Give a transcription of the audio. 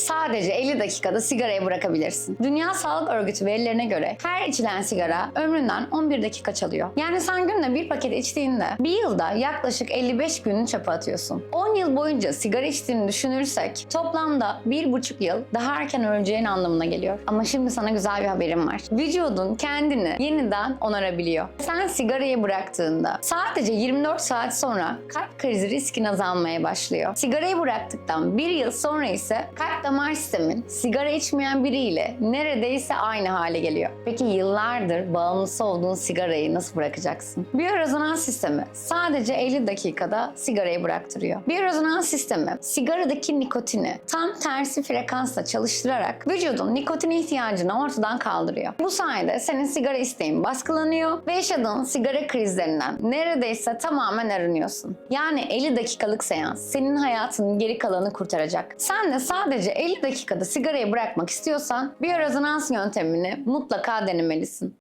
Sadece 50 dakikada sigarayı bırakabilirsin. Dünya Sağlık Örgütü verilerine göre her içilen sigara ömründen 11 dakika çalıyor. Yani sen günde bir paket içtiğinde bir yılda yaklaşık 55 gününü çöpe atıyorsun. 10 yıl boyunca sigara içtiğini düşünürsek toplamda 1,5 yıl daha erken öleceğin anlamına geliyor. Ama şimdi sana güzel bir haberim var. Vücudun kendini yeniden onarabiliyor. Sen sigarayı bıraktığında sadece 24 saat sonra kalp krizi riskin azalmaya başlıyor. Sigarayı bıraktıktan bir yıl sonra ise kalp damar sistemin sigara içmeyen biriyle neredeyse aynı hale geliyor. Peki yıllardır bağımlısı olduğun sigarayı nasıl bırakacaksın? Biyorezonans sistemi sadece 50 dakikada sigarayı bıraktırıyor. Biyorezonans sistemi sigaradaki nikotini tam tersi frekansla çalıştırarak vücudun nikotin ihtiyacını ortadan kaldırıyor. Bu sayede senin sigara isteğin baskılanıyor ve yaşadığın sigara krizlerinden neredeyse tamamen arınıyorsun. Yani 50 dakikalık seans senin hayatının geri kalanını kurtaracak. Sen de sadece 50 dakikada sigarayı bırakmak istiyorsan biyorezonans yöntemini mutlaka denemelisin.